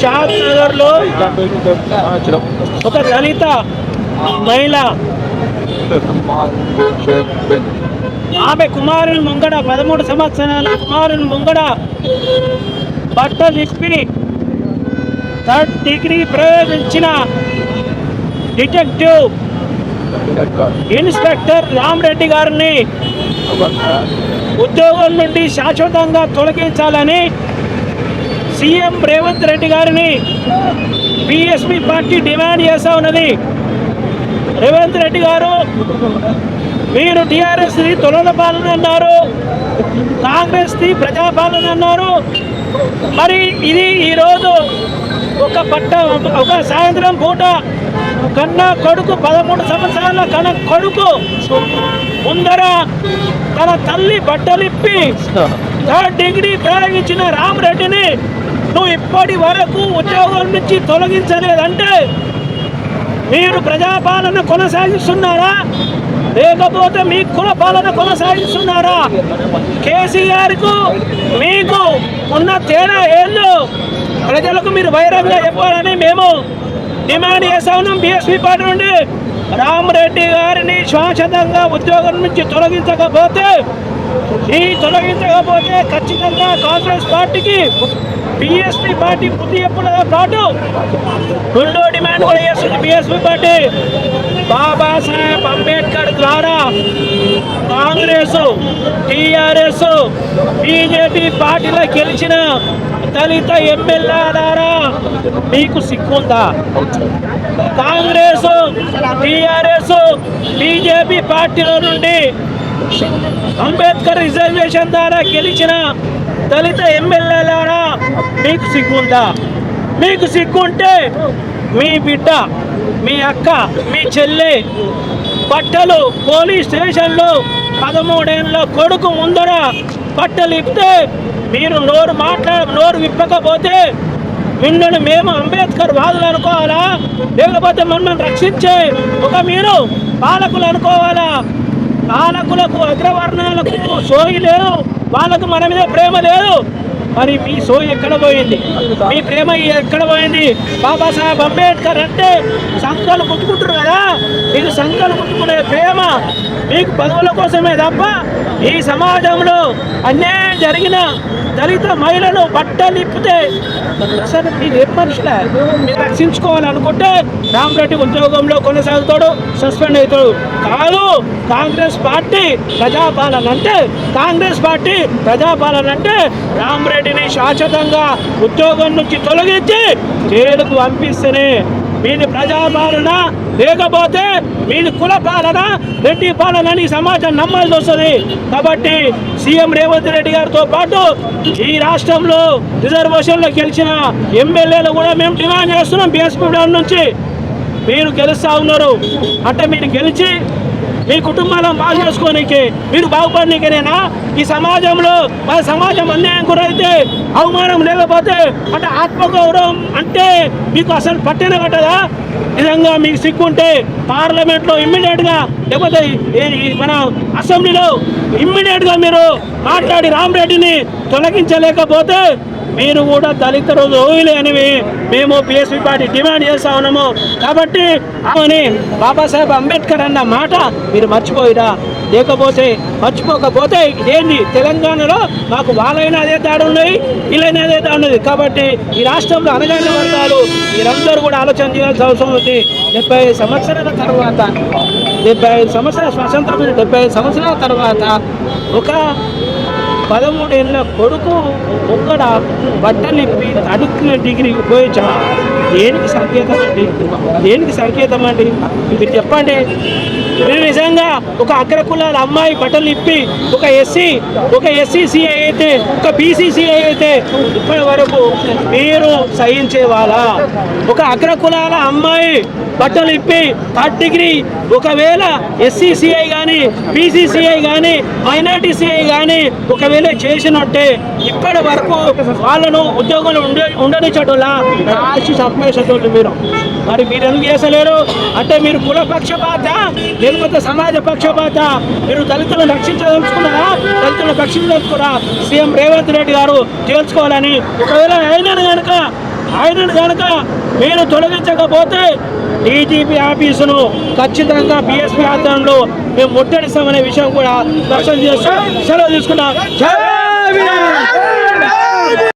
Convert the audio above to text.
షాద్ నగర్లో ఒక దళిత మహిళ ఆమె కుమారుని ముంగడ పదమూడు సంవత్సరాల కుమారుని ముంగడ బట్టలు ఇప్పి థర్డ్ డిగ్రీ ప్రయోగించిన డిటెక్టివ్ ఇన్స్పెక్టర్ రామరెడ్డి గారిని ఉద్యోగం నుండి శాశ్వతంగా తొలగించాలని సీఎం రేవంత్ రెడ్డి గారిని బిఎస్పి పార్టీ డిమాండ్ చేస్తా ఉన్నది. రేవంత్ రెడ్డి గారు మీరు టీఆర్ఎస్ని తొలల పాలన అన్నారు కాంగ్రెస్ది ప్రజాపాలన అన్నారు. మరి ఇది ఈరోజు ఒక పట్ట ఒక సాయంత్రం పూట కన్న కొడుకు పదమూడు సంవత్సరాల కన్న కొడుకు ముందర తన తల్లి బట్టలిప్పి థర్డ్ డిగ్రీ ప్రయోగించిన రామరెడ్డిని నువ్వు ఇప్పటి వరకు ఉద్యోగం నుంచి తొలగించలేదంటే మీరు ప్రజాపాలన కొనసాగిస్తున్నారా? లేకపోతే మీ కుల పాలన కొనసాగిస్తున్నారా? కేసీఆర్కు మీకు ఉన్న తేడా ఏళ్ళు ప్రజలకు మీరు బహిరంగ చెప్పాలని మేము డిమాండ్ చేస్తా ఉన్నాం. బీఎస్పీ పార్టీ నుండి రామరెడ్డి గారిని శాశ్వతంగా ఉద్యోగం నుంచి తొలగించకపోతే ఈ తొలగించకపోతే ఖచ్చితంగా కాంగ్రెస్ పార్టీకి బిఎస్పీ పార్టీ బుద్ధి చెప్పడంతో పాటు? రెండో డిమాండ్ కూడా చేస్తుంది బిఎస్పీ పార్టీ. బాబాసాహెబ్ అంబేద్కర్ ద్వారా కాంగ్రెస్ టిఆర్ఎస్ బీజేపీ పార్టీలో గెలిచిన దళిత ఎమ్మెల్యే ద్వారా మీకు సిగ్గుందా? కాంగ్రెస్ టీఆర్ఎస్ బీజేపీ పార్టీలో నుండి అంబేద్కర్ రిజర్వేషన్ ద్వారా గెలిచిన దళిత ఎమ్మెల్యేలారా మీకు సిగ్గుందా? మీకు సిగ్గుంటే మీ బిడ్డ మీ అక్క మీ చెల్లె బట్టలు పోలీస్ స్టేషన్లో పదమూడేళ్ళ కొడుకు ముందర బట్టలు ఇప్పితే మీరు నోరు మాట్లాడ నోరు విప్పకపోతే నిన్నను మేము అంబేద్కర్ వాదులు అనుకోవాలా? లేకపోతే మమ్మల్ని రక్షించే ఒక మీరు పాలకులు అనుకోవాలా? పాలకులకు అగ్రవర్ణాలకు సోయి లేదు వాళ్ళకు మన మీద ప్రేమ లేదు. మరి మీ సోయి ఎక్కడ పోయింది? మీ ప్రేమ ఎక్కడ పోయింది? బాబాసాహెబ్ అంబేద్కర్ అంటే సంఘాలు కొట్టుకుంటారు కదా. మీకు సంఘాలు కొట్టుకునే ప్రేమ మీకు పదవుల కోసమే తప్ప ఈ సమాజంలో అన్యాయం జరిగిన దళిత మహిళను బట్టలు ఇప్పితే అసలు మీరు ఏం మనుషులే మీరు రక్షించుకోవాలనుకుంటే రామరెడ్డి ఉద్యోగంలో కొనసాగుతాడు సస్పెండ్ అవుతాడు. కాదు కాంగ్రెస్ పార్టీ ప్రజాపాలన అంటే కాంగ్రెస్ పార్టీ ప్రజాపాలన అంటే రామరెడ్డిని శాశ్వతంగా ఉద్యోగం నుంచి తొలగించి జైలుకు పంపిస్తేనే మీది ప్రజాపాలన లేకపోతే మీది కుల పాలన? రెడ్డి పాలన అని సమాజం నమ్మాల్సి వస్తుంది. కాబట్టి సీఎం రేవంత్ రెడ్డి గారితో పాటు ఈ రాష్ట్రంలో రిజర్వేషన్లో గెలిచిన ఎమ్మెల్యేలు కూడా మేము డిమాండ్ చేస్తున్నాం బీఎస్పీ నుంచి. మీరు గెలుస్తా ఉన్నారు. అంటే మీరు గెలిచి మీ కుటుంబాలను బాగు చేసుకోనికి మీరు బాగుపడనీకేనేనా? ఈ సమాజంలో మన సమాజం అన్యాయం గురైతే అవమానం లేకపోతే అంటే ఆత్మగౌరవం అంటే మీకు అసలు పట్టిన కట్టదా నిజంగా మీకు సిగ్గుంటే పార్లమెంట్లో ఇమ్మీడియట్గా లేకపోతే ఈ మన అసెంబ్లీలో ఇమ్మీడియట్గా మీరు మాట్లాడి రామరెడ్డిని తొలగించలేకపోతే మీరు కూడా దళిత రోజులే అనేవి మేము పిఎస్పీ పార్టీ డిమాండ్ చేస్తా ఉన్నాము. కాబట్టి అని బాబాసాహెబ్ అంబేద్కర్ అన్న మాట మీరు మర్చిపోయిరా. లేకపోతే మర్చిపోకపోతే ఇదేంటి తెలంగాణలో మాకు వాళ్ళైనా అదే దాడి ఉన్నాయి వీళ్ళైనా అదే దాడి ఉన్నది కాబట్టి ఈ రాష్ట్రంలో అనగానే వర్గాలు మీరందరూ కూడా ఆలోచన చేయాల్సిన అవసరం ఉంది. డెబ్బై ఐదు సంవత్సరాల తర్వాత డెబ్బై ఐదు సంవత్సరాల స్వతంత్రం డెబ్బై ఐదు సంవత్సరాల తర్వాత ఒక పదమూడేళ్ళ కొడుకు ఒక్కడ బట్టలిప్పి అడుక్కున్న డిగ్రీకి పోయించా దేనికి సంకేతం అండి? దేనికి సంకేతం అండి? మీరు చెప్పండి. మీరు నిజంగా ఒక అగ్రకులాల అమ్మాయి బట్టలు ఇప్పి ఒక ఎస్సీ ఒక ఎస్సీసీఐ అయితే ఒక బీసీసీఐ అయితే ఇప్పటి వరకు మీరు సహించే వాళ్ళ ఒక అగ్రకులాల అమ్మాయి బట్టలు ఇప్పి థర్డ్ డిగ్రీ ఒకవేళ ఎస్సీసీఐ కానీ బీసీసీఐ కానీ మైనార్టీసీఐ కానీ ఒకవేళ చేసినట్టే ఇప్పటి వరకు వాళ్ళను ఉద్యోగంలో ఉండే ఉండనిచ్చటోలా రాసి చంపేసేటోళ్ళు మీరు. మరి మీరు ఎందుకు చేసలేరు అంటే మీరు కుల పక్షపాత లేకపోతే సమాజ పక్షపాత. మీరు దళితులను రక్షించదలుచుకున్నారా? దళితులను రక్షించదలుచుకురా సీఎం రేవంత్ రెడ్డి గారు తేల్చుకోవాలని ఒకవేళ ఆయనను కనుక ఆయనను కనుక మీరు తొలగించకపోతే డీజీపీ ఆఫీసును ఖచ్చితంగా బిఎస్పీ ఆధ్వర్యంలో మేము ముట్టడిస్తామనే విషయం కూడా దర్శనం చేస్తూ సెలవు తీసుకున్నాం.